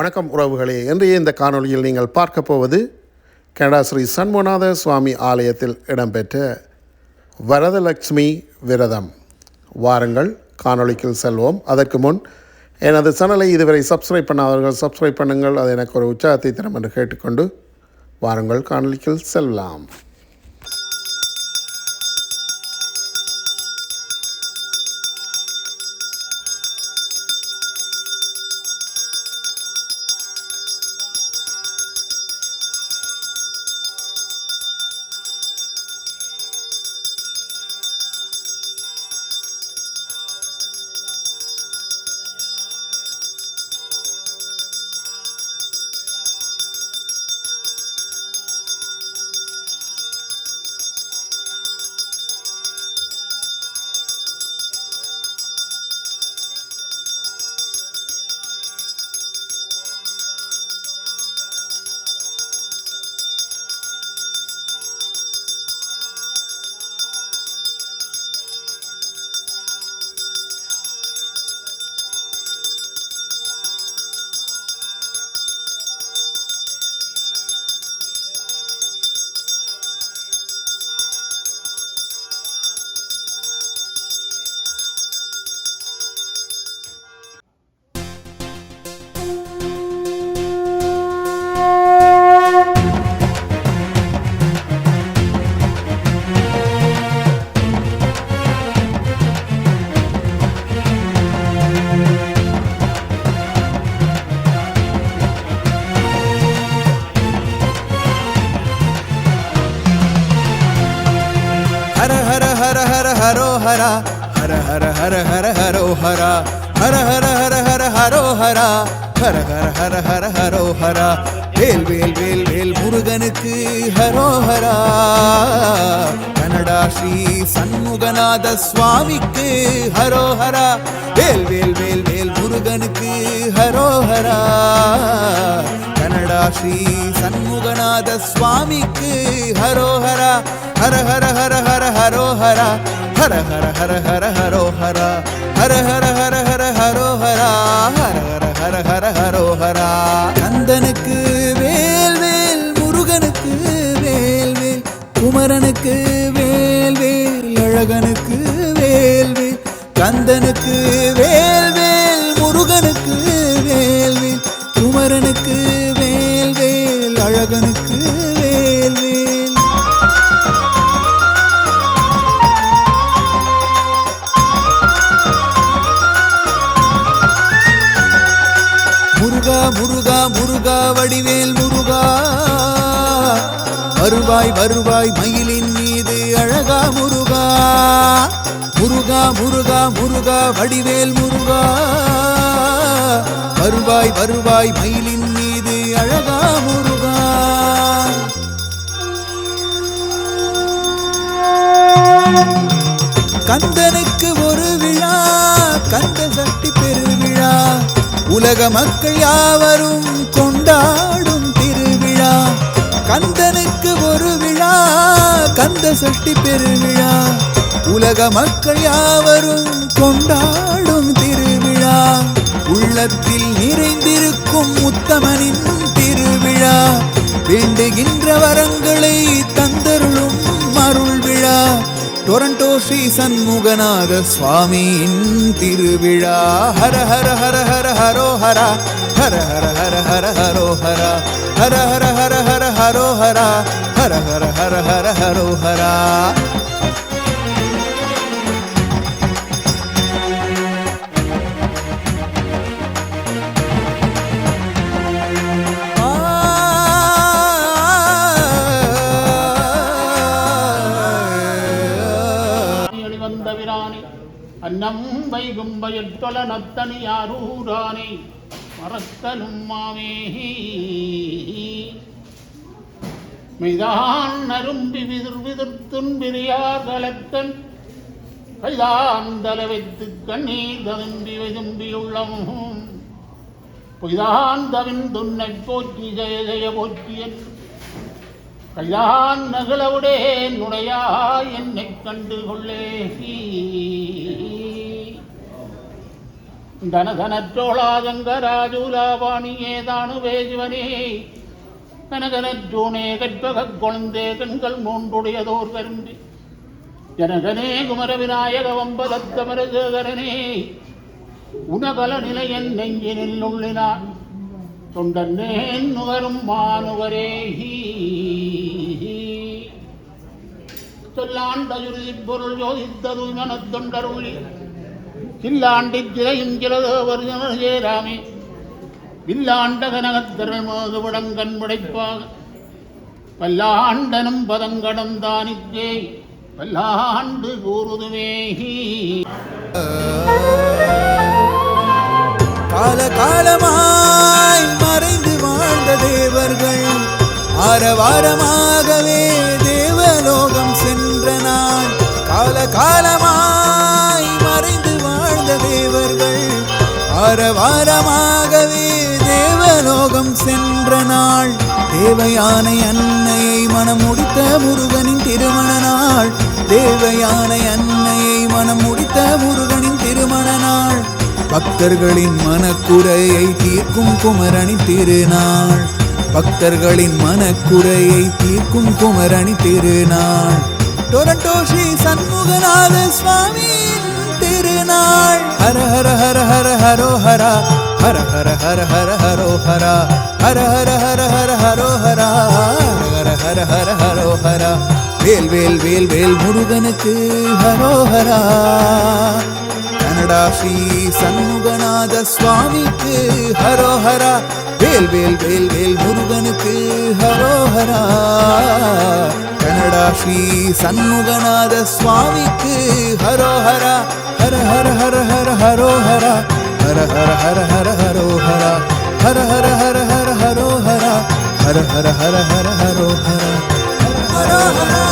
வணக்கம் உறவுகளே. இன்றைய இந்த காணொளியில் நீங்கள் பார்க்க போவது கனடா ஸ்ரீ சண்முகநாத சுவாமி ஆலயத்தில் இடம்பெற்ற வரதலட்சுமி விரதம். வாருங்கள் காணொலிக்குள் செல்வோம். அதற்கு முன் எனது சேனலை இதுவரை சப்ஸ்கிரைப் பண்ணாதவர்கள் சப்ஸ்கிரைப் பண்ணுங்கள். அது எனக்கு ஒரு உற்சாகத்தை தரும் என்று கேட்டுக்கொண்டு வாருங்கள் காணொலிக்குள் செல்லலாம். ஹரா हर हर हर ஹர ஹரோ ஹரா हर हर हर ஹர ஹரோ ஹரா हर हर ஹர हर ஹரோ ஹரா வேல் வேல் வேல் வேல் முருகனுக்கு ஹரோஹரா கனடா ஸ்ரீ சண்முகநாத சுவாமிக்கு ஹரோஹரா வேல் வேல் வேல் வேல் முருகனுக்கு ஹரோஹரா கனடா ஸ்ரீ சண்முகநாத சுவாமிக்கு ஹரோஹரா ஹர ஹர ஹர ஹர ஹரோஹரா ஹர ஹர ஹர ஹர ஹரோஹரா ஹர ஹர ஹர ஹர ஹரோஹரா ஹர ஹர ஹர ஹர ஹரோஹரா கந்தனுக்கு வேல் வேல் முருகனுக்கு வேல் வேல் குமரனுக்கு வேல் வேல் அழகனுக்கு வேல் வேல் கந்தனுக்கு முருகா முருகா வடிவேல் முருகா. வருவாய் வருவாய் மயிலின் மீது அழகா முருகா. கந்தனுக்கு ஒரு விழா கந்த சக்தி பெருவிழா. உலக மக்கள் யாவரும் கொண்டாடும் திருவிழா. கந்தனுக்கு ஒரு விழா கந்த சஷ்டி பெருவிழா. உலக மக்கள் யாவரும் கொண்டாடும் திருவிழா உள்ளத்தில் நிறைந்திருக்கும் உத்தமனின் திருவிழா வேண்டுகின்ற வரங்களை தந்தருளும் அருள் விழா டொரண்டோ ஸ்ரீ சண்முகநாத சுவாமியின் திருவிழா ஹர ஹர ஹர ஹர ஹரோ ஹரா ஹர ஹர ஹர ஹர ஹரோ ஹரா ஹர ஹர ஹர ஹர ஹரோ ஹரா ஹர ஹர ஹர ஹர ஹரோ ஹரா அன்னம் வைகும் பயத்தொல நத்தனியாரூரானே மறத்தலும் மாமே. மெய்தான் அரும்பி விதிர் விதிர் துன்பிரியார் கலத்தன் கைதான் தலை வைத்து கண்ணீர் ததும்பி விதும்பி உள்ளமும் பொய்தான் தவின் துன்னை போற்றி ஜெய ஜெய போற்றியன் கைதான் நகலவுடே நுடையாய் என்னை கண்டு கொள்ளே. தனதனற்றோளாதங்கராஜூலாபாணியேதானுவே சிவனே. கனகனற்றோனே கற்பகக் கொழுந்தே கண்கள் மூன்றுடையதோர் கரும்பி ஜனகனே குமர விநாயக வம்பலத்தமரசேகரனே உனகல நிலையன் நெஞ்சினில் உள்ளினான். தொண்டன்னேன் நுகரும் மானுகரே சொல்லாண்ட சுருதி பொருள் யோசித்தது மனத்தொண்டருளி. சில்லாண்டி திரையும் சிலதோவர் சேராமே வில்லாண்ட கனகத்திரள் மோதுவிடம் கண்படைப்பாக பல்லாண்டனும் பதங்கடந்தானித்தே பல்லாண்டு கூறுதுமே. கால காலமாய் மறைந்து வாழ்ந்த தேவர்கள் ஆரவாரமாகவே தேவலோகம் சென்ற நாள் கால காலமாய் ஆரவாரமாகவே தேவலோகம் சென்ற நாள். தேவயானை அன்னையை மனம் முடித்த முருகனின் திருமண நாள். தேவயானை அன்னையை மனம் முடித்த முருகனின் திருமண நாள். பக்தர்களின் மனக்குறையை தீர்க்கும் குமரணி திருநாள். பக்தர்களின் மனக்குறையை தீர்க்கும் குமரணி திருநாள். டொரண்டோ ஸ்ரீ சண்முகநாத சுவாமி. நாள் ஹர ஹர ஹர ஹர ஹரோ ஹரா ஹர ஹர ஹர ஹர ஹரோ ஹரா ஹர ஹர ஹர ஹர ஹரோ ஹரா ஹர ஹர ஹர ஹரோ ஹரா வேல் வேல் வேல் வேல் முருகனுக்கு ஹரோஹரா கனடா ஸ்ரீ சண்முகநாத சுவாமிக்கு ஹரோஹரா வேல் வேல் வேல் வேல் முருகனுக்கு ஹரோஹரா கனடா ஸ்ரீ சண்முகநாத சுவாமிக்கு ஹரோஹரா ஹர ஹர ஹர ஹர ஹரோஹரா ஹர ஹர ஹர ஹர ஹரோஹரா ஹர ஹர ஹர ஹர ஹரோஹரா ஹர ஹர ஹர ஹர ஹரோஹரா ஹரோஹரா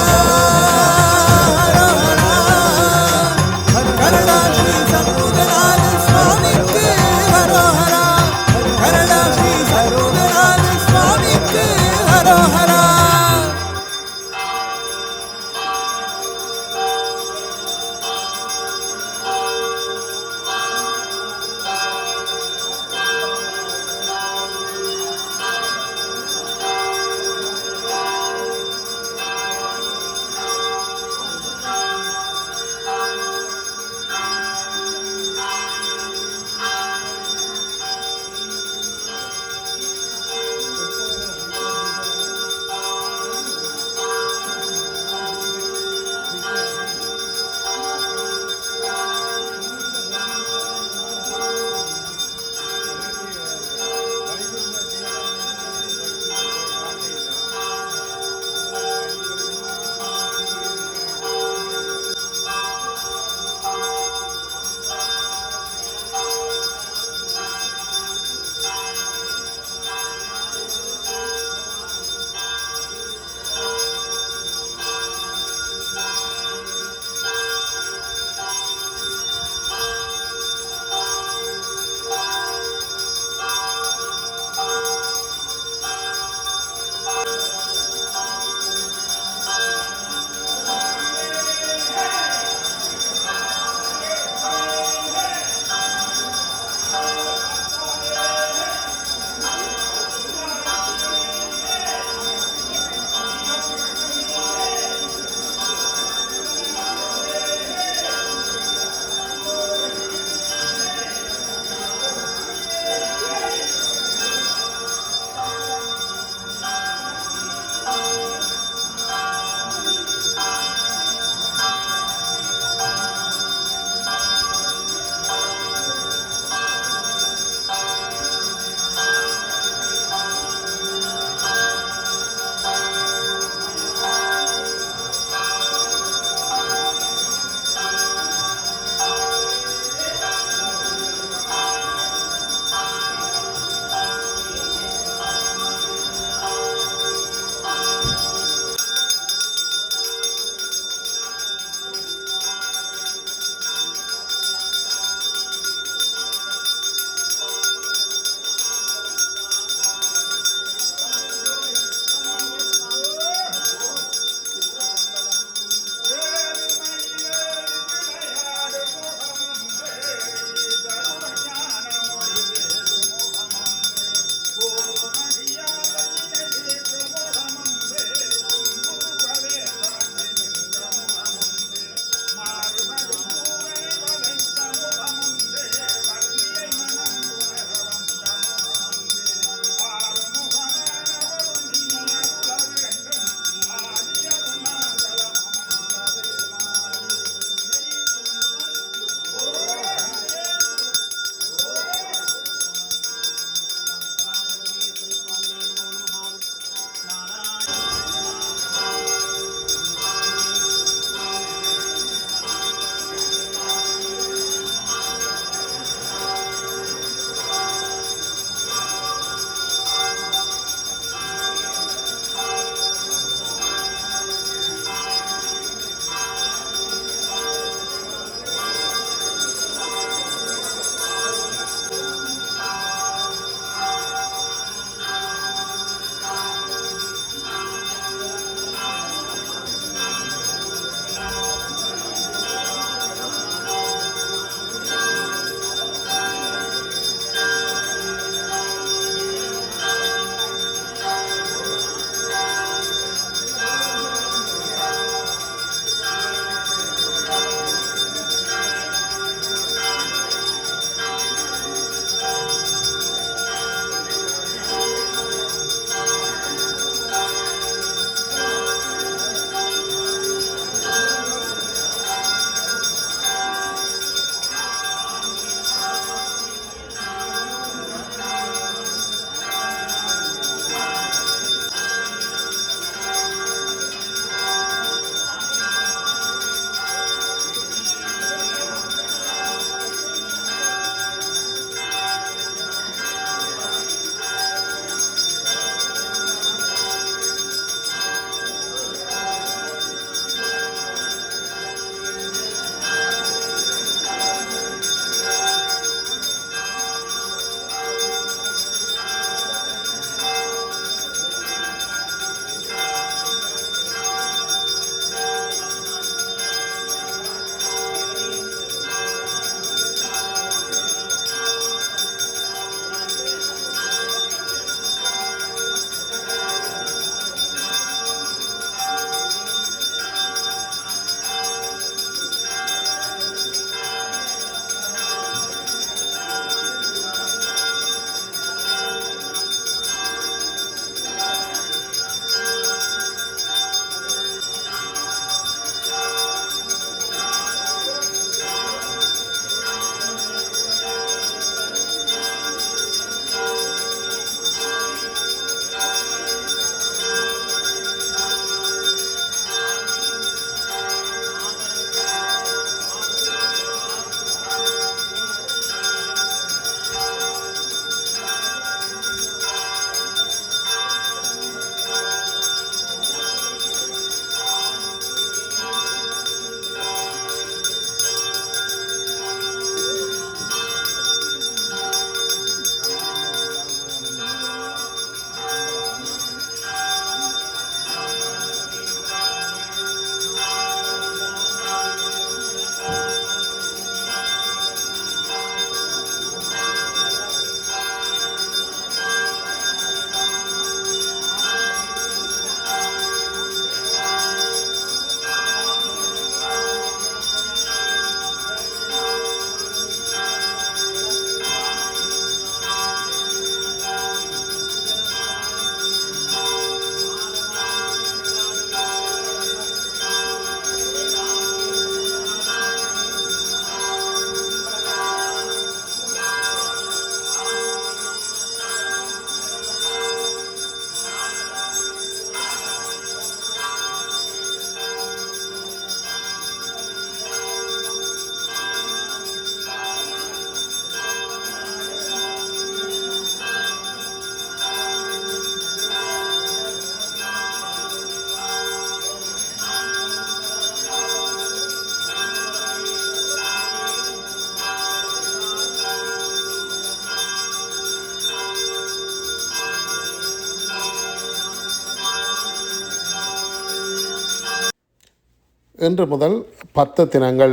இன்று முதல் பத்து தினங்கள்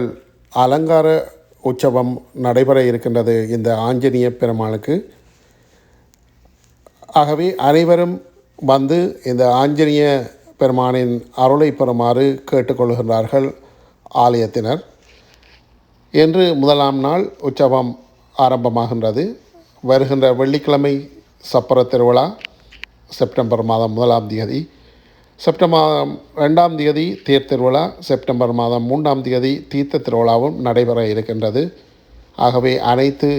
அலங்கார உற்சவம் நடைபெற இருக்கின்றது இந்த ஆஞ்சநேய பெருமாளுக்கு. ஆகவே அனைவரும் வந்து இந்த ஆஞ்சநேய பெருமானின் அருளை பெறுமாறு கேட்டுக்கொள்கின்றார்கள் ஆலயத்தினர். இன்று முதலாம் நாள் உற்சவம் ஆரம்பமாகின்றது. வருகின்ற வெள்ளிக்கிழமை சப்பர திருவிழா செப்டம்பர் மாதம் முதலாம் தேதி. செப்டம்பர் ரெண்டாம் தேதி தேர் திருவிழா செப்டம்பர் மாதம் மூன்றாம் தேதி தீர்த்த திருவிழாவும் நடைபெற இருக்கின்றது. ஆகவே அனைத்து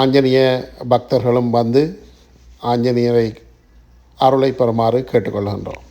ஆஞ்சநேய பக்தர்களும் வந்து ஆஞ்சநேயரை அருளை பெறுமாறு கேட்டுக்கொள்கின்றோம்.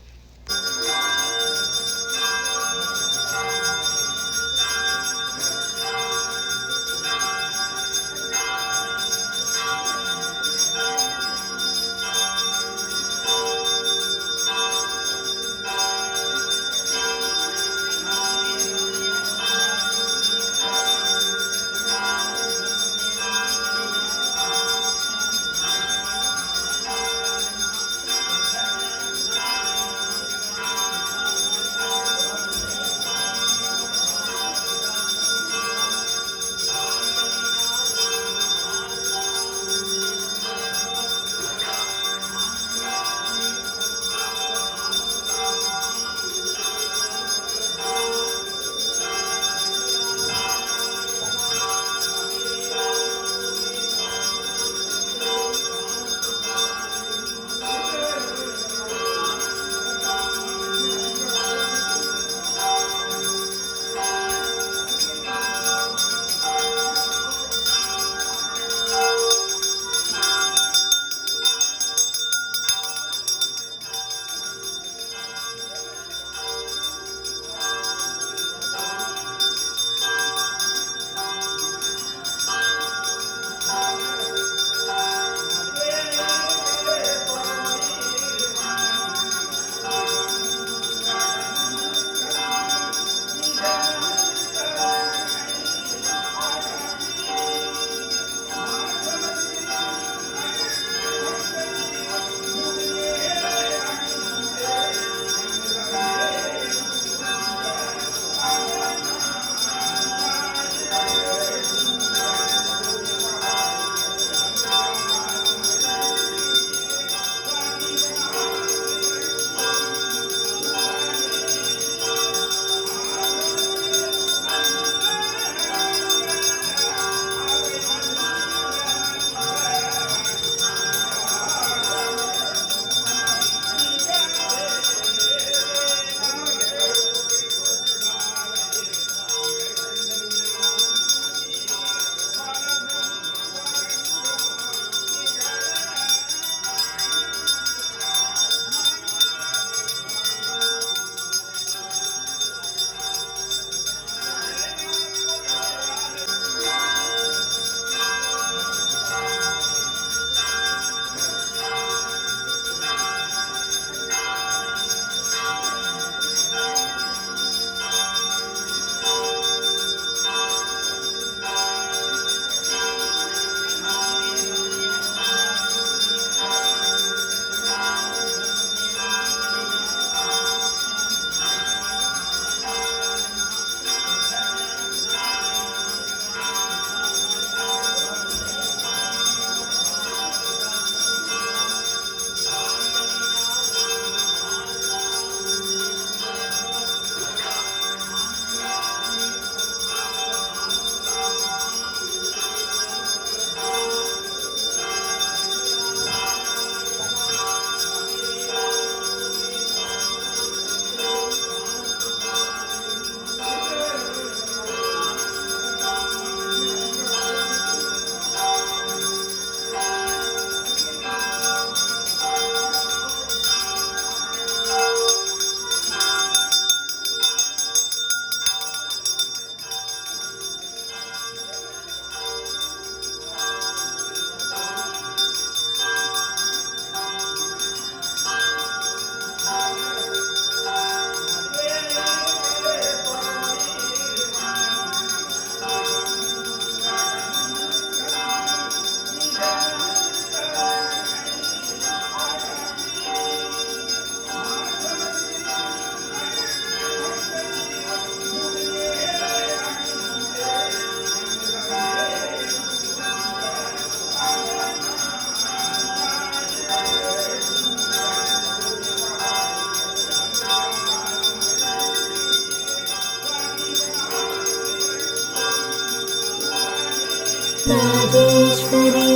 ജഗദീശ്വരി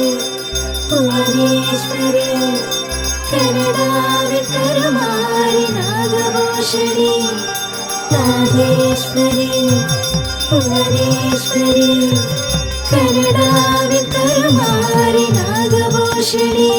ഭുവനേശ്വരി കനടാവിൽ കരമാരി നാഗഭൂഷണി നാഗേശ്വരി ഭുവനേശ്വരി കനടാവിൽ കരമാരി നാഗഭൂഷണി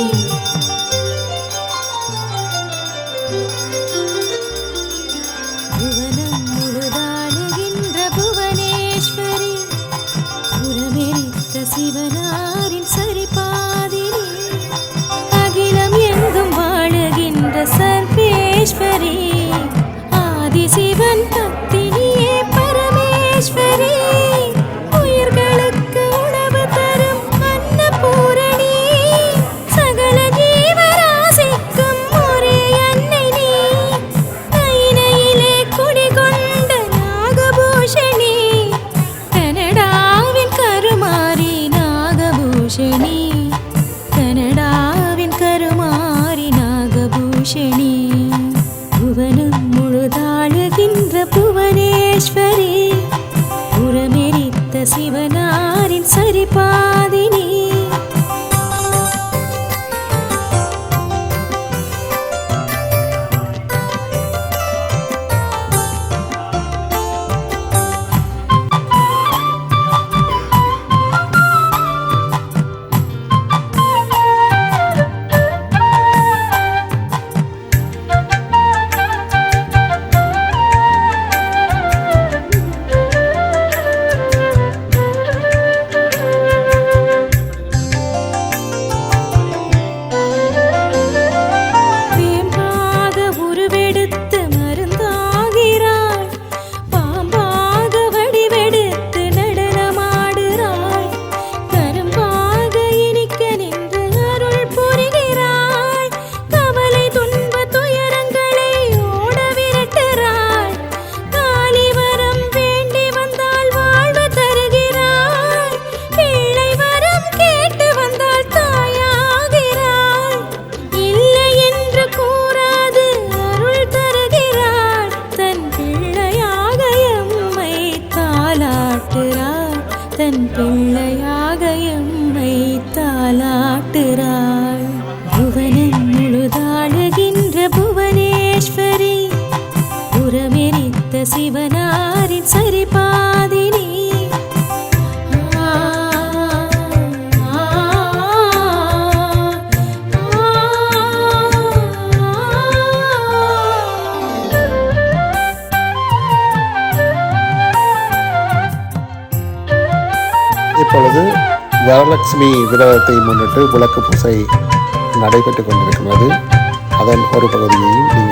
லக்ஷ்மி விரதத்தை முன்னிட்டு விளக்கு பூசை நடைபெற்று கொண்டிருக்கிறது. அதன் ஒரு பகுதியையும் நீங்கள்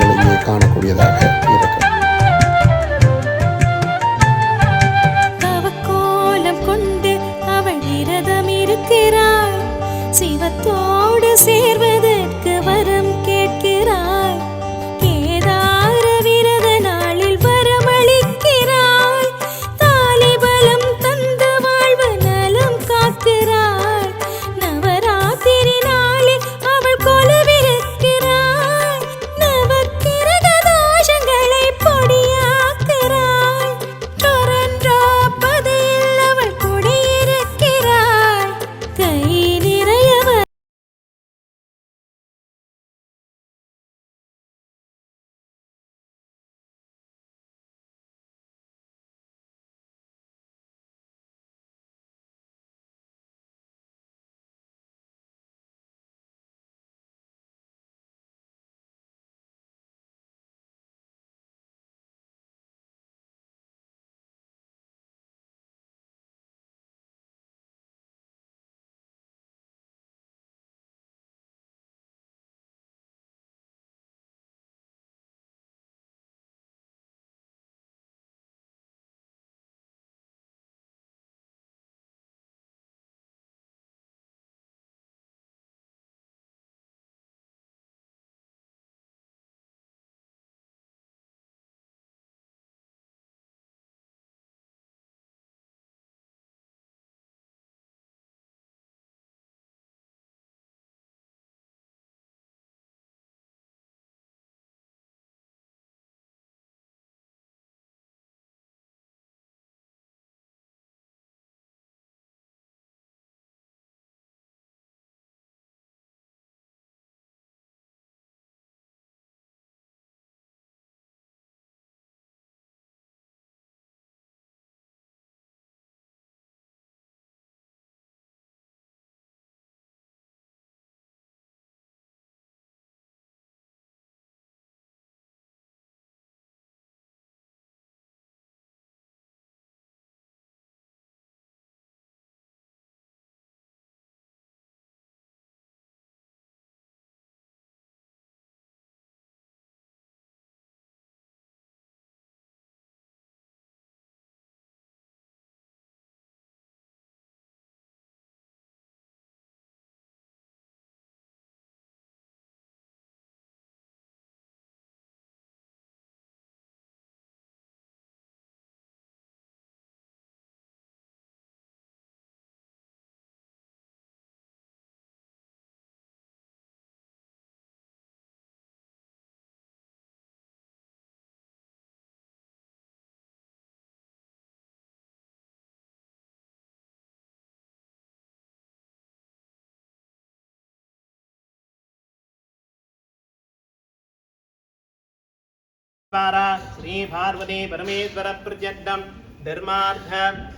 द्वारा श्री पार्वती परमेश्वर प्रत्यर्थम धर्मार्थ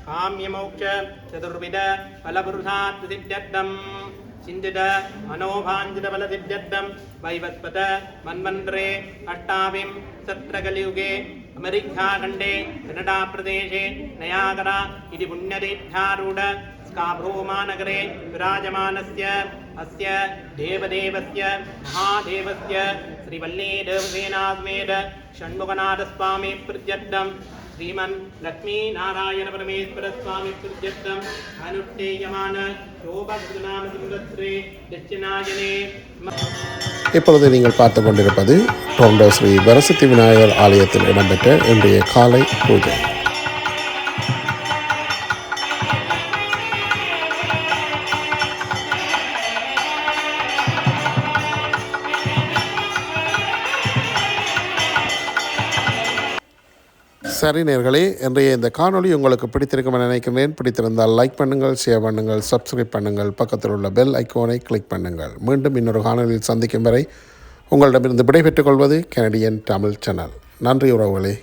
काम्य मोक्ष चतुर्विध फलपुरुषार्थ सिद्ध्यर्थम चिन्तित मनोभाञ्जित बल सिद्ध्यर्थम वैवस्पत मन्वन्तरे अष्टाविं सत्रकलियुगे अमेरिकाखण्डे कनडाप्रदेशे नयागरा इति पुण्यतीर्थारूढ स्काभ्रूमानगरे विराजमानस्य अस्य देवदेवस्य महादेवस्य ஷண்முகநாதசுவாமி பிரத்யட்டம் ஸ்ரீமன் லக்ஷ்மி நாராயண பரமேஸ்வர சுவாமி பிரத்யட்டம் அனுஷ்டேயமான யோபகுநாம சிம்ரத்ரே தட்சிணாயனே இப்பொழுது நீங்கள் பார்த்து கொண்டிருப்பது டொண்டோ ஸ்ரீ வரசத்தி விநாயகர் ஆலயத்தில் இடம்பெற்ற இன்றைய காலை பூஜை. சரி நேர்களே இன்றைய இந்த காணொளி உங்களுக்கு பிடித்திருக்கும் என நினைக்கிறேன் பிடித்திருந்தால் லைக் பண்ணுங்கள் ஷேர் பண்ணுங்கள் சப்ஸ்கிரைப் பண்ணுங்கள். பக்கத்தில் உள்ள பெல் ஐக்கோனை கிளிக் பண்ணுங்கள். மீண்டும் இன்னொரு காணொலியில் சந்திக்கும் வரை உங்களிடமிருந்து விடைபெற்றுக் கொள்வது கனடியன் தமிழ் சேனல் நன்றி உறவுகளே.